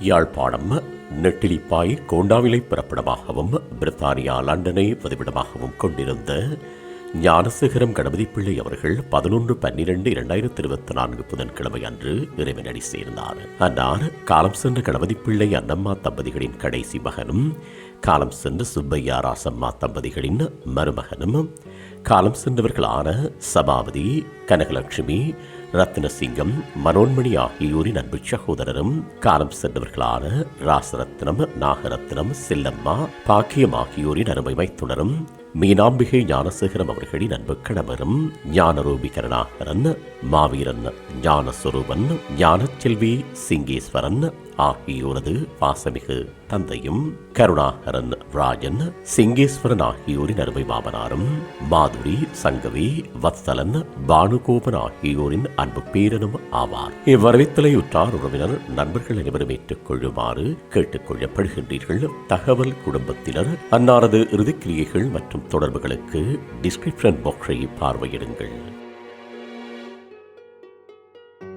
யாழ்ப்பாணம் நெட்டிலிப்பாய் கோண்டாவிலை பிறப்பிடமாகவும் பிரித்தானியா லண்டனை பதிவிடமாகவும் கொண்டிருந்த ஞானசேகரம் கணபதி பிள்ளை அவர்கள் பதினொன்று பன்னிரண்டு இரண்டாயிரத்தி இருபத்தி நான்கு புதன்கிழமை அன்று இறைவனடி சேர்ந்தார். அன்னார் காலம் சென்ற கணபதி பிள்ளை அன்னம்மா தம்பதிகளின் கடைசி மகனும் காலம் சென்ற சுப்பையா ராசம்மா தம்பதிகளின் மருமகனும் காலம் சென்றவர்களான சபாபதி கனகலட்சுமி ரத்னசிங்கம் மனோன்மணி ஆகியோரின் அன்பு சகோதரரும் காலம் சென்றவர்களான ராசரத்னம் நாகரத்னம் செல்லம்மா பாக்கியம் ஆகியோரின் அருமை மைத்துணரும் மீனாம்பிகை ஞானசேகரம் அவர்களின் அன்பு கணவரும் ஞானரூபி கருணாகரன் மாவீரன் ஞானஸ்வரூபன் ஞானச்செல்வி சிங்கேஸ்வரன் ஆகியோரது வாசமிகு. தந்தையும் கருணாகரன் ராஜன் சிங்கேஸ்வரன் ஆகியோரின் அருமை மாமனாரும் மாதுரி சங்கவி வத்சலன் பானுகோபன் ஆகியோரின் அன்பு பேரனும் ஆவார். இவ்வரவித்தலை உற்றார் உறவினர் நண்பர்கள் அனைவரும் ஏற்றுக் கொள்ளுமாறு கேட்டுக் கொள்ளப்படுகின்றீர்கள் தகவல் குடும்பத்தினர் அன்னாரது இறுதிக்கிரியைகள் மற்றும் தொடர்புகளுக்கு டிஸ்கிரிப்ஷன் பாக்ஸை பார்வையிடுங்கள்.